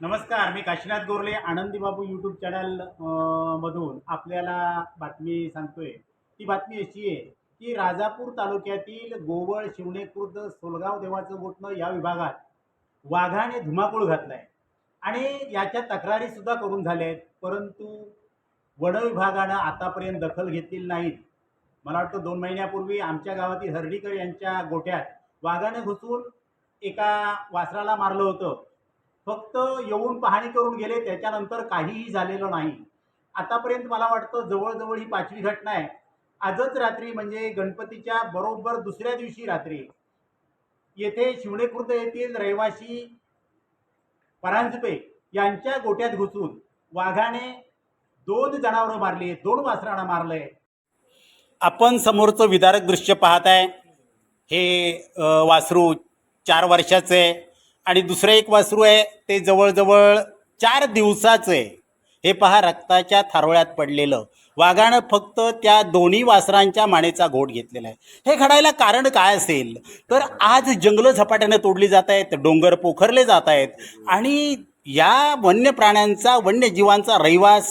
नमस्कार मी काशीनाथ गोरले आनंदी बाबू YouTube channel मधून आपल्याला बातमी सांगतोय. ती बातमी अशी आहे की राजापूर तालुक्यातील गोवळ शिवणे खुर्द सोलगाव देवाचं गोठणं या विभागात वाघाने धुमाकूळ घातलाय. आणि याच्या तक्रारी सुद्धा करून झाल्या आहेत परंतु वन विभागानं आतापर्यंत दखल घेतलेली नाहीत. मला वाटतं दोन महिन्यापूर्वी आमच्या गावातील हर्डीकर यांच्या गोठ्यात वाघाने घुसून एका वासराला मारलं होतं. फक्त येऊन पाहणी करून गेले त्याच्यानंतर काहीही झालेलं नाही. आतापर्यंत मला वाटतं जवळजवळ ही पाचवी घटना आहे. आजच रात्री म्हणजे गणपतीच्या बरोबर दुसऱ्या दिवशी रात्री येथे शिवणेखुर्द येथील रहिवासी परांजपे यांच्या गोट्यात घुसून वाघाने दोन जनावरं मारली दोन वासरांना मारलंय. आपण समोरचं विदारक दृश्य पाहत आहे हे वासरू चार वर्षाचं आहे. आणि दुसरं एक वासरू आहे ते जवळजवळ चार दिवसाचं आहे. हे पहा रक्ताच्या थारोळ्यात पडलेलं. वाघानं फक्त त्या दोन्ही वासरांच्या मानेचा घोट घेतलेला आहे. हे घडायला कारण काय असेल? तर आज जंगलं झपाट्यानं तोडली जात आहेत डोंगर पोखरले जात आहेत आणि या वन्य प्राण्यांचा वन्यजीवांचा रहिवास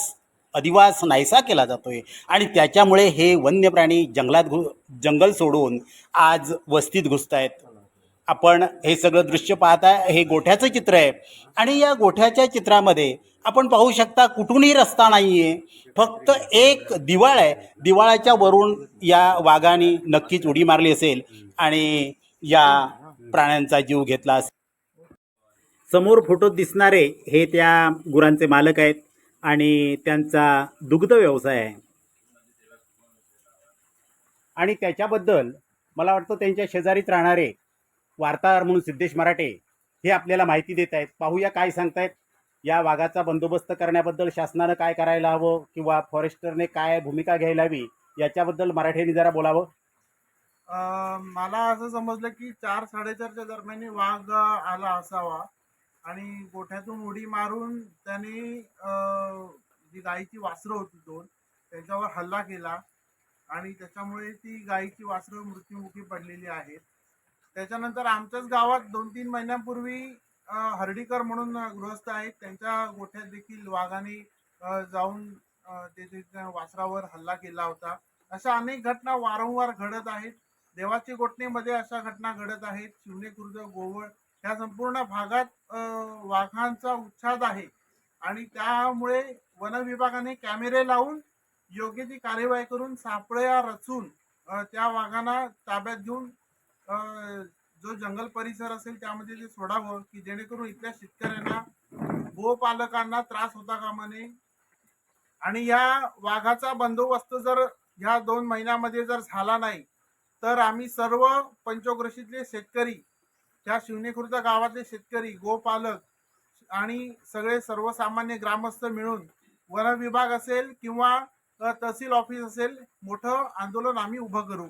अधिवास नाहीसा केला जातोय. आणि त्याच्यामुळे हे वन्य प्राणी जंगलात घु जंगल सोडून आज वस्तीत घुसत आहेत आपण हे सगळं दृश्य पाहता हे गोठ्याचं चित्र आहे. आणि या गोठ्याच्या चित्रामध्ये आपण पाहू शकता कुठूनही रस्ता नाही आहे फक्त एक दिवाळ आहे. दिवाळ्याच्या वरून या वाघाने नक्कीच उडी मारली असेल आणि या प्राण्यांचा जीव घेतला असेल. समोर फोटोत दिसणारे हे त्या गुरांचे मालक आहेत आणि त्यांचा दुग्ध व्यवसाय आहे. आणि त्याच्याबद्दल मला वाटतं त्यांच्या शेजारीत राहणारे वार्ताहर म्हणून सिद्धेश मराठे हे आपल्याला माहिती देत आहेत. पाहूया काय सांगतायत. या वाघाचा बंदोबस्त करण्याबद्दल शासनानं काय करायला हवं किंवा फॉरेस्टरने काय भूमिका घ्यायला हवी याच्याबद्दल मराठ्यांनी जरा बोलावं. मला असं समजलं की चार साडेचारच्या दरम्यान वाघ आला असावा आणि गोठ्यातून उडी मारून त्याने जी गायीची वासरं होती दोन त्यांच्यावर हल्ला केला आणि त्याच्यामुळे ती गायीची वासरं मृत्युमुखी पडलेली आहेत. त्याच्यानंतर आमच्याच गावात दोन तीन महिन्यांपूर्वी हर्डीकर म्हणून गृहस्थ आहेत. त्यांच्या गोठ्यात देखील वाघाने जाऊन ते वासरावर हल्ला केला होता. अशा अनेक घटना वारंवार घडत आहेत. देवाची गोठणीमध्ये अशा घटना घडत आहेत. शिवणे खुर्द गोवळ ह्या संपूर्ण भागात वाघांचा उच्छाद आहे. आणि त्यामुळे वन विभागाने कॅमेरे लावून योग्य ती कार्यवाही करून सापळ्या रचून त्या वाघांना ताब्यात घेऊन जो जंगल परिसर असेल त्यामध्ये ते सोडावं की जेणेकरून इथल्या शेतकऱ्यांना गोपालकांना त्रास होता कामा नये. आणि या वाघाचा बंदोबस्त जर ह्या दोन महिन्यामध्ये जर झाला नाही तर आम्ही सर्व पंचोग्रशीतले शेतकरी ह्या शिवनेखुर्द गावातले शेतकरी गोपालक आणि सगळे सर्वसामान्य ग्रामस्थ मिळून वन विभाग असेल किंवा तहसील ऑफिस असेल मोठं आंदोलन आम्ही उभं करू.